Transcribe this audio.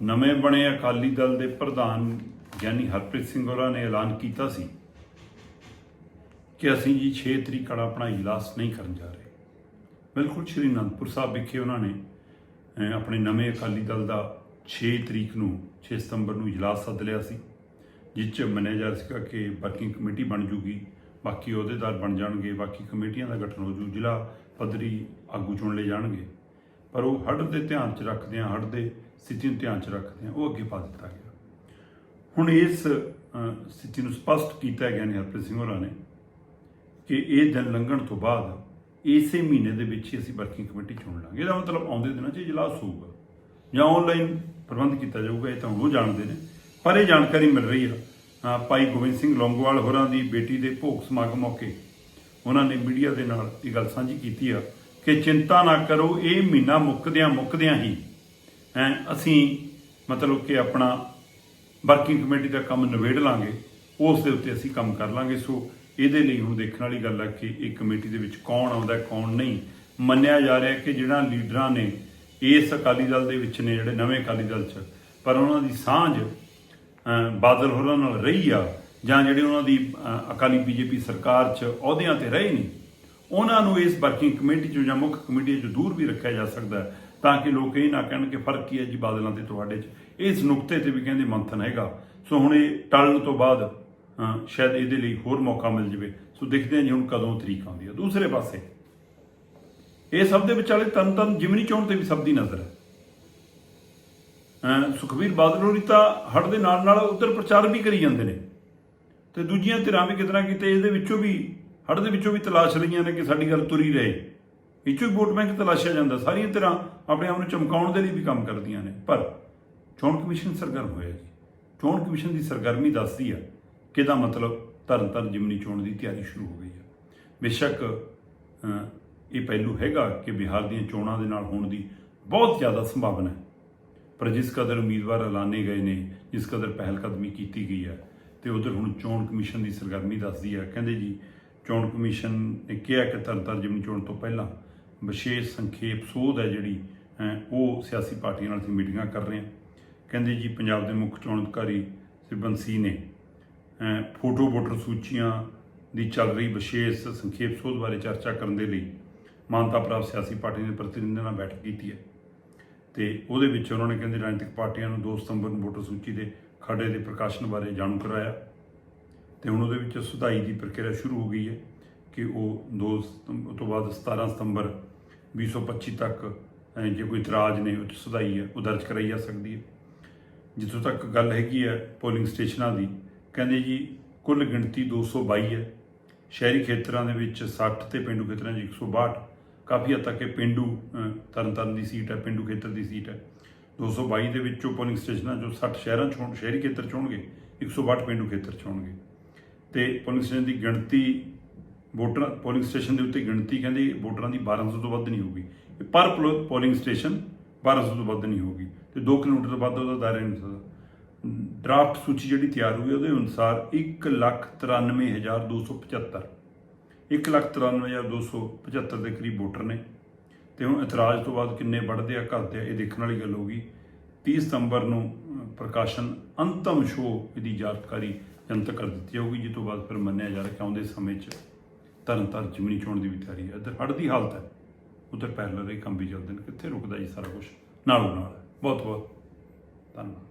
ਨਵੇਂ ਬਣੇ ਅਕਾਲੀ ਦਲ ਦੇ ਪ੍ਰਧਾਨ ਗਿਆਨੀ ਹਰਪ੍ਰੀਤ ਸਿੰਘ ਹੋਰਾਂ ਨੇ ਐਲਾਨ ਕੀਤਾ ਸੀ ਕਿ ਅਸੀਂ ਜੀ 6 ਤਰੀਕ ਵਾਲਾ ਆਪਣਾ ਇਜਲਾਸ ਨਹੀਂ ਕਰਨ ਜਾ ਰਹੇ। ਬਿਲਕੁਲ ਸ਼੍ਰੀ ਅਨੰਦਪੁਰ ਸਾਹਿਬ ਵਿਖੇ ਉਹਨਾਂ ਨੇ ਆਪਣੇ ਨਵੇਂ ਅਕਾਲੀ ਦਲ ਦਾ 6 ਤਰੀਕ ਨੂੰ 6 ਸਤੰਬਰ ਨੂੰ ਇਜਲਾਸ ਸੱਦ ਲਿਆ ਸੀ, ਜਿਸ 'ਚ ਮੰਨਿਆ ਜਾ ਸੀਗਾ ਕਿ ਵਰਕਿੰਗ ਕਮੇਟੀ ਬਣ ਜੂਗੀ, ਬਾਕੀ ਅਹੁਦੇਦਾਰ ਬਣ ਜਾਣਗੇ, ਬਾਕੀ ਕਮੇਟੀਆਂ ਦਾ ਗਠਨ ਹੋ ਜੂ, ਜ਼ਿਲ੍ਹਾ ਪੱਧਰੀ ਆਗੂ ਚੁਣ ਲਏ ਜਾਣਗੇ। ਪਰ ਉਹ ਹੜ ਦੇ ਧਿਆਨ 'ਚ ਰੱਖਦਿਆਂ ਹੜ ਦੇ ਸਥਿਤੀ ਨੂੰ ਧਿਆਨ 'ਚ ਰੱਖਦੇ ਰੱਖਦਿਆਂ ਉਹ ਅੱਗੇ ਪਾ ਦਿੱਤਾ ਗਿਆ। ਹੁਣ ਇਸ ਸਥਿਤੀ ਨੂੰ ਸਪਸ਼ਟ ਕੀਤਾ ਗਿਆ ਨੇ ਹਰਪ੍ਰੀਤ ਸਿੰਘ ਹੋਰਾਂ ਨੇ ਕਿ ਇਹ ਦਿਨ ਲੰਘਣ ਤੋਂ ਬਾਅਦ ਇਸੇ ਮਹੀਨੇ ਦੇ ਵਿੱਚ ਹੀ ਅਸੀਂ ਵਰਕਿੰਗ ਕਮੇਟੀ ਚੁਣ ਲਾਂਗੇ। ਇਹਦਾ ਮਤਲਬ ਆਉਂਦੇ ਦਿਨਾਂ 'ਚ ਇਜਲਾਸ ਹੋਊਗਾ ਜਾਂ ਆਨਲਾਈਨ ਪ੍ਰਬੰਧ ਕੀਤਾ ਜਾਊਗਾ, ਇਹ ਤਾਂ ਉਹ ਜਾਣਦੇ ਨੇ। ਪਰ ਇਹ ਜਾਣਕਾਰੀ ਮਿਲ ਰਹੀ ਆ। ਭਾਈ ਗੋਬਿੰਦ ਸਿੰਘ ਲੌਂਗੋਵਾਲ ਹੋਰਾਂ ਦੀ ਬੇਟੀ ਦੇ ਭੋਗ ਸਮਾਗਮ ਮੌਕੇ ਉਹਨਾਂ ਨੇ ਮੀਡੀਆ ਦੇ ਨਾਲ ਇਹ ਗੱਲ ਸਾਂਝੀ ਕੀਤੀ ਆ ਕਿ ਚਿੰਤਾ ਨਾ ਕਰੋ, ਇਹ ਮਹੀਨਾ ਮੁੱਕਦਿਆਂ ਮੁੱਕਦਿਆਂ ਹੀ ਹੈਂ ਅਸੀਂ ਮਤਲਬ ਕਿ ਆਪਣਾ ਵਰਕਿੰਗ ਕਮੇਟੀ ਦਾ ਕੰਮ ਨਿਬੇੜ ਲਾਂਗੇ ਉਸ ਦੇ ਉੱਤੇ ਅਸੀਂ ਕੰਮ ਕਰ ਲਾਂਗੇ। ਸੋ ਇਹਦੇ ਲਈ ਹੁਣ ਦੇਖਣ ਵਾਲੀ ਗੱਲ ਹੈ ਕਿ ਇਹ ਕਮੇਟੀ ਦੇ ਵਿੱਚ ਕੌਣ ਆਉਂਦਾ ਕੌਣ ਨਹੀਂ। ਮੰਨਿਆ ਜਾ ਰਿਹਾ ਕਿ ਜਿਹੜਾ ਲੀਡਰਾਂ ਨੇ ਇਸ ਅਕਾਲੀ ਦਲ ਦੇ ਵਿੱਚ ਨੇ ਜਿਹੜੇ ਨਵੇਂ ਅਕਾਲੀ ਦਲ 'ਚ ਪਰ ਉਹਨਾਂ ਦੀ ਸਾਂਝ ਬਾਦਲ ਹੋਰਾਂ ਨਾਲ ਰਹੀ ਆ ਜਾਂ ਜਿਹੜੇ ਉਹਨਾਂ ਦੀ ਅਹ, ਅਕਾਲੀ ਬੀਜੇਪੀ ਸਰਕਾਰ 'ਚ ਅਹੁਦਿਆਂ ਤੇ ਰਹੇ ਨਹੀਂ ਉਹਨਾਂ ਨੂੰ ਇਸ ਵਰਕਿੰਗ ਕਮੇਟੀ 'ਚੋਂ ਜਾਂ ਮੁੱਖ ਕਮੇਟੀ 'ਚੋਂ ਦੂਰ ਵੀ ਰੱਖਿਆ ਜਾ ਸਕਦਾ। ਹੈ ਤਾਂ ਕਿ ਲੋਕ ਇਹ ਨਾ ਕਹਿਣ ਕਿ ਫ਼ਰਕ ਕੀ ਹੈ ਜੀ ਬਾਦਲਾਂ ਤੇ ਤੁਹਾਡੇ 'ਚ। ਇਸ ਨੁਕਤੇ ਤੇ ਵੀ ਕਹਿੰਦੇ ਮੰਥਨ ਹੈਗਾ। ਸੋ ਹੁਣ ਇਹ ਟਲਣ ਤੋਂ ਬਾਅਦ ਸ਼ਾਇਦ ਇਹਦੇ ਲਈ ਹੋਰ ਮੌਕਾ ਮਿਲ ਜਾਵੇ। ਸੋ ਦੇਖਦੇ ਹਾਂ ਜੀ ਹੁਣ ਕਦੋਂ ਤਰੀਕ ਆਉਂਦੀ ਹੈ। ਦੂਸਰੇ ਪਾਸੇ, ਇਹ ਸਭ ਦੇ ਵਿਚਾਲੇ ਤਨ ਤਨ ਜਿਮਨੀ ਚੋਣ ਤੇ ਵੀ ਸਭ ਦੀ ਨਜ਼ਰ ਹੈ। ਅਹ ਸੁਖਬੀਰ ਬਾਦਲ ਹੋਰੀ ਤਾਂ ਹੜ ਦੇ ਨਾਲ ਨਾਲ ਉਧਰ ਪ੍ਰਚਾਰ ਵੀ ਕਰੀ ਜਾਂਦੇ ਨੇ। ਤੇ ਦੂਜੀਆਂ ਧਿਰਾਂ ਵੀ ਕਿਤਨਾ ਕਿਤੇ, ਇਹਦੇ ਵਿੱਚੋਂ ਵੀ ਹੜ ਦੇ ਵਿੱਚੋਂ ਵੀ ਤਲਾਸ਼ ਲਈਆਂ ਨੇ ਕਿ ਸਾਡੀ ਗੱਲ ਤੁਰੀ ਰਹੇ। ਵਿੱਚੋਂ ਵੀ ਵੋਟ ਬੈਂਕ ਤਲਾਸ਼ਿਆ ਜਾਂਦਾ, ਸਾਰੀਆਂ ਧਿਰਾਂ ਆਪਣੇ ਆਪ ਨੂੰ ਚਮਕਾਉਣ ਦੇ ਲਈ ਵੀ ਕੰਮ ਕਰਦੀਆਂ ਨੇ। ਪਰ ਚੋਣ ਕਮਿਸ਼ਨ ਸਰਗਰਮ ਹੋਇਆ ਜੀ। ਚੋਣ ਕਮਿਸ਼ਨ ਦੀ ਸਰਗਰਮੀ ਦੱਸਦੀ ਆ ਕਿ ਇਹਦਾ ਮਤਲਬ ਤਰਨ ਧਰਨ ਜਿਮਨੀ ਚੋਣ ਦੀ ਤਿਆਰੀ ਸ਼ੁਰੂ ਹੋ ਗਈ ਆ। ਬੇਸ਼ੱਕ ਇਹ ਪਹਿਲੂ ਹੈਗਾ ਕਿ ਬਿਹਾਰ ਦੀਆਂ ਚੋਣਾਂ ਦੇ ਨਾਲ ਹੋਣ ਦੀ ਬਹੁਤ ਜ਼ਿਆਦਾ ਸੰਭਾਵਨਾ ਹੈ। ਪਰ ਜਿਸ ਕਦਰ ਉਮੀਦਵਾਰ ਐਲਾਨੇ ਗਏ ਨੇ, ਜਿਸ ਕਦਰ ਪਹਿਲ ਕਦਮੀ ਕੀਤੀ ਗਈ ਹੈ ਤੇ ਉਧਰ ਹੁਣ ਚੋਣ ਕਮਿਸ਼ਨ ਦੀ ਸਰਗਰਮੀ ਦੱਸਦੀ ਹੈ ਕਹਿੰਦੇ ਜੀ ਚੋਣ ਕਮਿਸ਼ਨ ਨੇ ਕਿਹਾ ਕਿ ਤਰਨਤਾਰਨ ਜਿਮਨੀ ਚੋਣ ਤੋਂ ਪਹਿਲਾਂ ਵਿਸ਼ੇਸ਼ ਸੰਖੇਪ ਸੋਧ ਹੈ ਜਿਹੜੀ, ਹੈ, ਉਹ ਸਿਆਸੀ ਪਾਰਟੀਆਂ ਨਾਲ ਅਸੀਂ ਮੀਟਿੰਗਾਂ ਕਰ ਰਹੇ ਹਾਂ। ਕਹਿੰਦੇ ਜੀ, ਪੰਜਾਬ ਦੇ ਮੁੱਖ ਚੋਣ ਅਧਿਕਾਰੀ ਸ੍ਰੀ ਬੰਸੀ ਨੇ ਫੋਟੋ ਵੋਟਰ ਸੂਚੀਆਂ ਦੀ ਚੱਲ ਰਹੀ ਵਿਸ਼ੇਸ਼ ਸੰਖੇਪ ਸੋਧ ਬਾਰੇ ਚਰਚਾ ਕਰਨ ਦੇ ਲਈ ਮਾਨਤਾ ਪ੍ਰਾਪਤ ਸਿਆਸੀ ਪਾਰਟੀਆਂ ਦੇ ਪ੍ਰਤੀਨਿਧਾਂ ਨਾਲ ਬੈਠਕ ਕੀਤੀ ਹੈ। ਤੇ ਉਹਦੇ ਵਿੱਚ ਉਹਨਾਂ ਨੇ ਕਹਿੰਦੇ ਰਾਜਨੀਤਿਕ ਪਾਰਟੀਆਂ ਨੂੰ 2 ਸਤੰਬਰ ਨੂੰ ਵੋਟਰ ਸੂਚੀ ਦੇ ਖਰੜੇ ਦੇ ਪ੍ਰਕਾਸ਼ਨ ਬਾਰੇ ਜਾਣੂ ਕਰਾਇਆ। ਤੇ ਹੁਣ ਉਹਦੇ ਵਿੱਚ ਸੁਧਾਈ ਦੀ ਪ੍ਰਕਿਰਿਆ ਸ਼ੁਰੂ ਹੋ ਗਈ ਹੈ ਕਿ ਉਹ 2 ਸਤੰਬਰ ਤੋਂ ਬਾਅਦ 17 ਸਤੰਬਰ 2025 ਤੱਕ ਜੇ ਕੋਈ ਇਤਰਾਜ਼ ਨੇ ਉਹ 'ਚ ਸੁਧਾਈ ਹੈ ਉਹ ਦਰਜ ਕਰਾਈ ਜਾ ਸਕਦੀ ਹੈ। ਜਿੱਥੋਂ ਤੱਕ ਗੱਲ ਹੈਗੀ ਹੈ ਪੋਲਿੰਗ ਸਟੇਸ਼ਨਾਂ ਦੀ ਕਹਿੰਦੇ ਜੀ ਕੁੱਲ ਗਿਣਤੀ 222 ਹੈ। ਸ਼ਹਿਰੀ ਖੇਤਰਾਂ ਦੇ ਵਿੱਚ 60 ਤੇ ਪਿੰਡੂ ਖੇਤਰਾਂ 'ਚ 162 ਕਾਫੀ ਹੱਦ ਤੱਕ ਇਹ ਪਿੰਡੂ ਅਹ, ਤਰਨਤਾਰਨ ਦੀ ਸੀਟ ਹੈ ਪਿੰਡੂ ਖੇਤਰ ਦੀ ਸੀਟ ਹੈ। 222 ਦੇ ਵਿੱਚੋਂ ਪੋਲਿੰਗ ਸਟੇਸ਼ਨਾਂ 'ਚੋਂ 60 ਸ਼ਹਿਰਾਂ 'ਚ ਹੋਣ ਸ਼ਹਿਰੀ ਖੇਤਰ 'ਚ ਹੋਣਗੇ 162 ਪਿੰਡੂ ਖੇਤਰ 'ਚ ਹੋਣਗੇ। ਤੇ ਪੋਲਿੰਗ ਸਟੇਸ਼ਨ ਦੀ ਗਿਣਤੀ, ਵੋਟਰ ਪੋਲਿੰਗ ਸਟੇਸ਼ਨ ਦੇ ਉੱਤੇ ਗਿਣਤੀ ਕਹਿੰਦੇ ਵੋਟਰਾਂ ਦੀ 1200 ਤੋਂ ਵੱਧ ਨਹੀਂ ਹੋਊਗੀ। ਪਰ ਪੋਲ- ਪੋਲਿੰਗ ਸਟੇਸ਼ਨ 1200 ਤੋਂ ਵੱਧ ਨਹੀਂ ਹੋਊਗੀ ਤੇ 2 ਕਿਲੋਮੀਟਰ ਤੋਂ ਵੱਧ ਉਹਦਾ ਦਾਇਰਾ ਨਹੀਂ ਸਕਦਾ। ਡਰਾਫਟ ਸੂਚੀ ਜਿਹੜੀ ਤਿਆਰ ਹੋਈ ਉਹਦੇ ਅਨੁਸਾਰ 193275 193275 ਦੇ ਕਰੀਬ ਵੋਟਰ ਨੇ। ਤੇ ਹੁਣ ਇਤਰਾਜ਼ ਤੋਂ ਬਾਅਦ ਕਿੰਨੇ ਵੱਧਦੇ ਆ, ਘਟਦੇ ਆ, ਇਹ ਦੇਖਣ ਵਾਲੀ ਗੱਲ ਹੋਊਗੀ। 30 ਸਤੰਬਰ ਨੂੰ ਪ੍ਰਕਾਸ਼ਨ ਅੰਤਮ ਸ਼ੋਅ ਇਹਦੀ ਜਾਣਕਾਰੀ ਜਨਤਕ ਕਰ ਦਿੱਤੀ ਜਾਊਗੀ। ਜਿਸ ਤੋਂ ਬਾਅਦ ਫਿਰ ਮੰਨਿਆ ਜਾ ਰਿਹਾ ਕਿ ਆਉਂਦੇ ਸਮੇਂ 'ਚ ਤਰਨ ਤਾਰਨ ਜਿਮਨੀ ਚੋਣ ਦੀ ਵੀ ਤਿਆਰੀ ਹੈ। ਇੱਧਰ ਹੜ੍ਹ ਦੀ ਹਾਲਤ ਹੈ। ਉਧਰ ਪੈਰਲਰ ਇਹ ਕੰਮ ਵੀ ਚੱਲਦੇ ਨੇ। ਕਿੱਥੇ ਰੁਕਦਾ ਜੀ ਸਾਰਾ ਕੁਝ ਨਾਲੋਂ ਨਾਲ। ਬਹੁਤ ਬਹੁਤ ਧੰਨਵਾਦ।